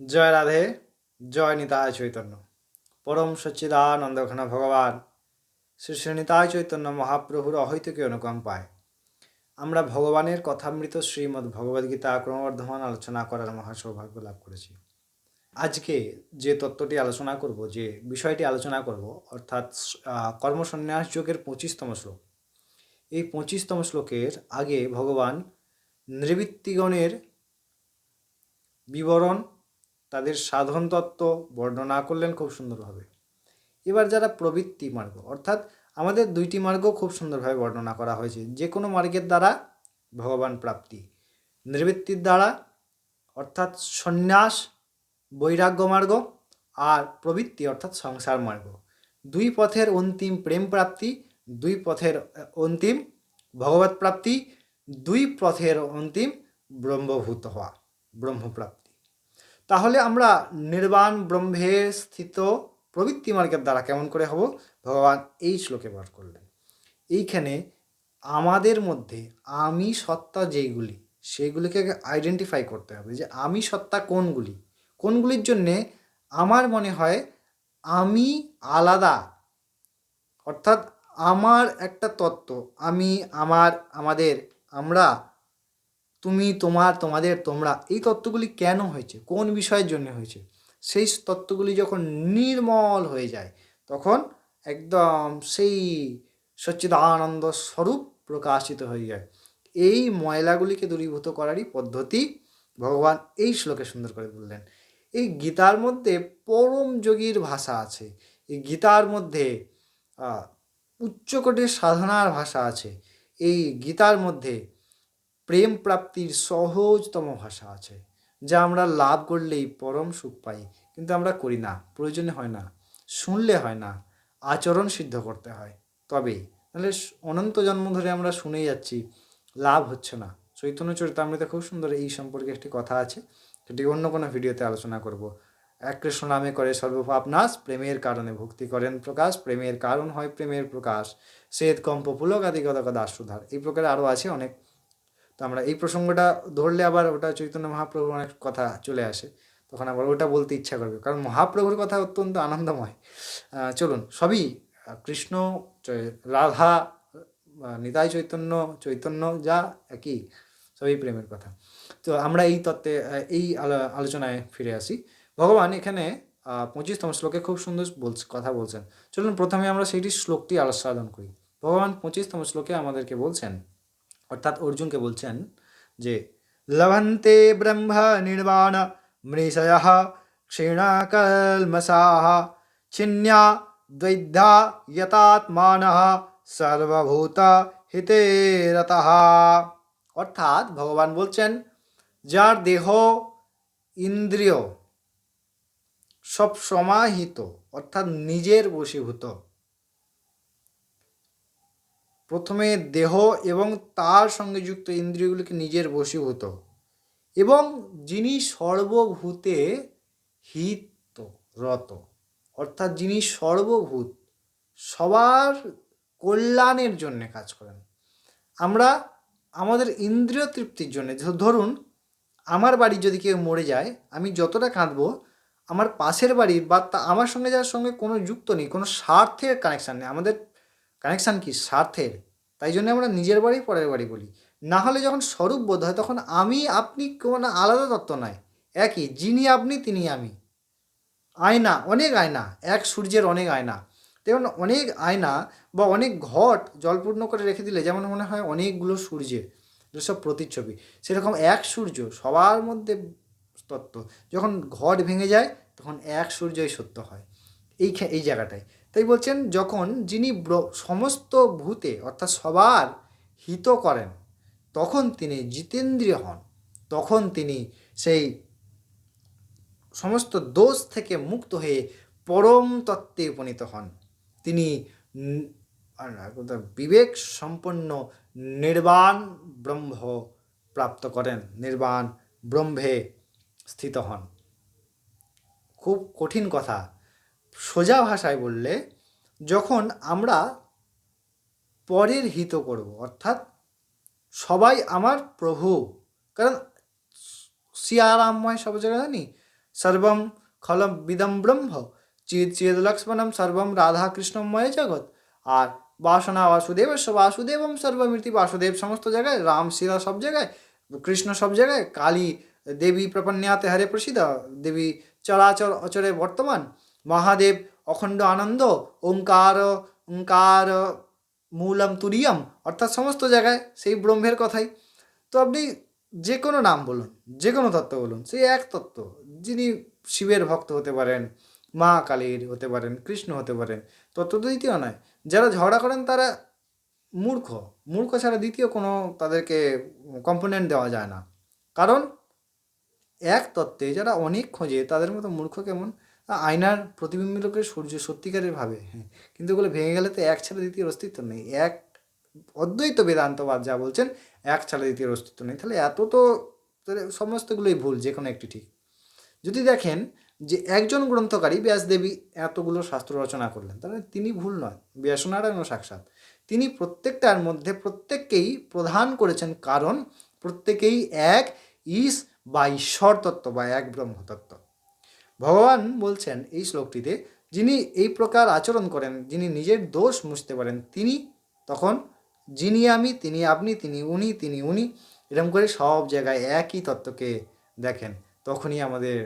জয় রাধে, জয় নিতায় চৈতন্য। পরম সচ্চিদানন্দ ঘন ভগবান, শ্রী শ্রী নিতায় চৈতন্য মহাপ্রভুর অহৈতুকী অনুকম্পায়। আমরা ভগবানের কথামৃত শ্রীমদ্ ভগবদ্গীতা ক্রমবর্ধমান আলোচনা করার মহাসৌভাগ্য লাভ করেছি। আজকে যে তত্ত্বটি আলোচনা করব, যে বিষয়টি আলোচনা করব, অর্থাৎ কর্মসন্ন্যাস যোগের পঁচিশতম শ্লোক। এই পঁচিশতম শ্লোকের আগে ভগবান নৃবৃত্তিগণের বিবরণ তাদের সাধন তত্ত্ব বর্ণনা করলেন খুব সুন্দরভাবে। এবার যারা প্রবৃত্তি মার্গ, অর্থাৎ আমাদের দুইটি মার্গ খুব সুন্দরভাবে বর্ণনা করা হয়েছে। যে কোনো মার্গের দ্বারা ভগবান প্রাপ্তি। নিবৃত্তির দ্বারা, অর্থাৎ সন্ন্যাস, বৈরাগ্য মার্গ আর প্রবৃত্তি, অর্থাৎ সংসার মার্গ। দুই পথের অন্তিম প্রেম প্রাপ্তি, দুই পথের অন্তিম ভগবত প্রাপ্তি, দুই পথের অন্তিম ব্রহ্মভূত হওয়া, ব্রহ্মপ্রাপ্তি। তাহলে আমরা নির্বাণ ব্রহ্মে স্থিত প্রবৃত্তি মার্গের দ্বারা কেমন করে হব? ভগবান এই শ্লোকে বার করলেন। এইখানে আমাদের মধ্যে আমি সত্তা যেইগুলি সেইগুলিকে আইডেন্টিফাই করতে হবে যে আমি সত্তা কোনগুলি? কোনগুলির জন্যে আমার মনে হয় আমি আলাদা, অর্থাৎ আমার একটা তত্ত্ব, আমি, আমার, আমাদের, আমরা তুমি, তোমার, তোমাদের, তোমরা, এই তত্ত্বগুলি কেন হয়েছে? কোন বিষয়ের জন্য হয়েছে? সেই তত্ত্বগুলি যখন নির্মল হয়ে যায়, তখন একদম সেই সচ্চিদানন্দ স্বরূপ প্রকাশিত হয়ে যায়। এই ময়লাগুলিকে দূরীভূত করারই পদ্ধতি ভগবান এই শ্লোকে সুন্দর করে বললেন। এই গীতার মধ্যে পরম যোগীর ভাষা আছে। এই গীতার মধ্যে উচ্চকোটির সাধনার ভাষা আছে। এই গীতার মধ্যে প্রেম প্রাপ্তির সহজতম ভাষা আছে, যা আমরা লাভ করলেই পরম সুখ পাই, কিন্তু আমরা করি না, প্রয়োজনে হয় না, শুনলে হয় না, আচরণ সিদ্ধ করতে হয়। তবে, তাহলে অনন্ত জন্ম ধরে আমরা শুনেই যাচ্ছি, লাভ হচ্ছে না। চৈতন্য চরিতামৃতে খুব সুন্দর এই সম্পর্কে একটি কথা আছে, সেটি অন্য কোনো ভিডিওতে আলোচনা করব। এক কৃষ্ণ নামে করে সর্বপাপ নাশ প্রেমের কারণে ভক্তি করেন প্রকাশ, প্রেমের কারণ হয় প্রেমের প্রকাশ। শ্বেত, কম্প পুলক আদি দাস সুধার এই প্রকারে আরও আছে অনেক। তো আমরা এই প্রসঙ্গটা ধরলে আবার ওটা চৈতন্য মহাপ্রভুর অনেক কথা চলে আসে। তখন আবার ওটা বলতে ইচ্ছা করবে। কারণ মহাপ্রভুর কথা অত্যন্ত আনন্দময়। চলুন, সবই কৃষ্ণ রাধা নিতাই চৈতন্য চৈতন্য যা একই, সবই প্রেমের কথা। তো আমরা এই তত্ত্বে এই আলো- আলোচনায় ফিরে আসি। ভগবান এখানে পঁচিশতম শ্লোকে খুব সুন্দর বলছে, কথা বলছেন। চলুন, প্রথমে আমরা সেইটি শ্লোকটি আস্বাদন করি। ভগবান পঁচিশতম শ্লোকে আমাদেরকে বলছেন অর্থাৎ অর্জুনকে বলছেন যে, লভন্তে ব্রহ্ম নির্বাণ মৃষয় ক্ষীণকল্মষাः ছিন্যা দ্বৈদ্ধা যতাত্মান সর্বভূত হিতে অর্থাৎ ভগবান বলছেন, যার দেহ ইন্দ্রিয় সব সমাহিত, অর্থাৎ নিজের বশীভূত প্রথমে দেহ এবং তার সঙ্গে যুক্ত ইন্দ্রিয়গুলিকে নিজের বশীভূত এবং যিনি সর্বভূতে হিত রত, অর্থাৎ যিনি সর্বভূত, সবার কল্যাণের জন্য কাজ করেন। আমরা আমাদের ইন্দ্রিয় তৃপ্তির জন্য ধরুন আমার বাড়ি যদি কেউ মরে যায়, আমি যতটা কাঁদবো, আমার পাশের বাড়ির বা আমার সঙ্গে যার সঙ্গে কোনো যুক্ত নেই, কোনো স্বার্থের কানেকশান নেই, আমাদের কানেকশান কি? স্বার্থের। তাই জন্য আমরা নিজের বাড়ি পরের বাড়ি বলি। না হলে যখন স্বরূপ বোধ হয়, তখন আমি আপনি কোনো আলাদা তত্ত্ব নয় একই, যিনি আপনি, তিনি আমি। আয়না, অনেক আয়না। এক সূর্যের অনেক আয়না। তেমন অনেক আয়না বা অনেক ঘট জলপূর্ণ করে রেখে দিলে যেমন মনে হয় অনেকগুলো সূর্যের যেসব প্রতিচ্ছবি। সেরকম এক সূর্য সবার মধ্যে তত্ত্ব। যখন ঘট ভেঙে যায়, তখন এক সূর্যই সত্য হয়। এই এই জায়গাটায়। তাই বলছেন, যখন যিনি সমস্ত ভূতে, অর্থাৎ সবার হিত করেন, তখন তিনি জিতেন্দ্রিয় হন। তখন তিনি সেই সমস্ত দোষ থেকে মুক্ত হয়ে পরম তত্ত্বে উপনীত হন। তিনি বিবেক সম্পন্ন নির্বাণ ব্রহ্ম প্রাপ্ত করেন, নির্বাণ ব্রহ্মে স্থিত হন। খুব কঠিন কথা। সোজা ভাষায় বললে, যখন আমরা পরের হিত করব, অর্থাৎ সবাই আমার প্রভু, কারণ সিয়ারামময় সব জায়গায় জানি, সর্বম খলম বিদম ব্রহ্ম, চিদ চিদ লক্ষ্মণম সর্বম রাধা কৃষ্ণময় জগৎ, আর বাসনা বাসুদেব, বাসুদেবম সর্বমূর্তি বাসুদেব সমস্ত জায়গায়, রাম সীতা সব জায়গায়, কৃষ্ণ সব জায়গায়, কালী দেবী প্রপন্যাতে হরে প্রসিদ্ধ, দেবী চরাচর অচরে বর্তমান মহাদেব অখণ্ড আনন্দ, ওঙ্কার ওঙ্কার মূলম তুরিয়ম, অর্থাৎ সমস্ত জায়গায় সেই ব্রহ্মের কথাই। তো আপনি যে কোনো নাম বলুন, যে কোনো তত্ত্ব বলুন, সেই এক তত্ত্ব, যিনি শিবের ভক্ত হতে পারেন, মা কালীর হতে পারেন, কৃষ্ণ হতে পারেন, তত্ত্ব তো দ্বিতীয় নয়। যারা ঝগড়া করেন তারা মূর্খ মূর্খ ছাড়া দ্বিতীয় কোনো তাদেরকে কম্পোনেন্ট দেওয়া যায় না। কারণ এক তত্ত্বে যারা অনেক খোঁজে, তাদের মতো মূর্খ কেমন? আয়নার প্রতিবিম্বকে সূর্য সত্যিকারের ভাবে হ্যাঁ। কিন্তু ওগুলো ভেঙে গেলে তো এক ছাড়া দ্বিতীয় অস্তিত্ব নেই। এক অদ্বৈত বেদান্তবাদ যা বলছেন, এক ছাড়া দ্বিতীয় অস্তিত্ব নেই। তাহলে এত তো সমস্তগুলোই ভুল, যে কোনো একটি ঠিক। যদি দেখেন যে একজন গ্রন্থকারী ব্যাসদেবী এতগুলো শাস্ত্র রচনা করলেন, তাহলে তিনি ভুল নয়। ব্যাসনারায়ণ সাক্ষাৎ। তিনি প্রত্যেকটার মধ্যে প্রত্যেককেই প্রধান করেছেন কারণ প্রত্যেকেই এক ইস বা ঈশ্বর তত্ত্ব বা এক ব্রহ্মতত্ত্ব। ভগবান বলছেন এই শ্লোকটিতে, যিনি এই প্রকার আচরণ করেন, যিনি নিজের দোষ মুছতে পারেন, তিনি তখন যিনি আমি, তিনি আপনি, তিনি উনি তিনি উনি এরকম করে সব জায়গায় একই তত্ত্বকে দেখেন, তখনই আমাদের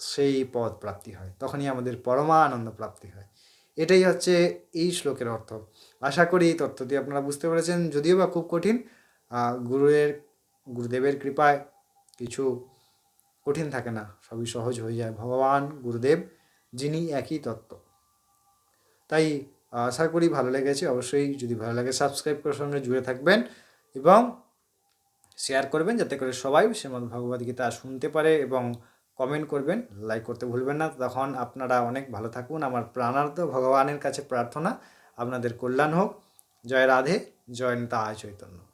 সেই পদ প্রাপ্তি হয়, তখনই আমাদের পরমানন্দ প্রাপ্তি হয়। এটাই হচ্ছে এই শ্লোকের অর্থ। আশা করি এই তত্ত্বটি আপনারা বুঝতে পেরেছেন, যদিও বা খুব কঠিন গুরুয়ের, গুরুদেবের কৃপায় কিছু কঠিন থাকে না, সবই সহজ হয়ে যায়। ভগবান, গুরুদেব, যিনি একই তত্ত্ব। তাই আশা করি ভালো লেগেছে। অবশ্যই যদি ভালো লাগে সাবস্ক্রাইব করে সঙ্গে জুড়ে থাকবেন এবং শেয়ার করবেন যাতে করে সবাই শ্রীমদ্ ভগবদ গীতা শুনতে পারে এবং কমেন্ট করবেন। লাইক করতে ভুলবেন না। তখন আপনারা অনেক ভালো থাকুন। আমার প্রাণার্থ ভগবানের কাছে প্রার্থনা। আপনাদের কল্যাণ হোক। জয় রাধে, জয় নিতায় চৈতন্য।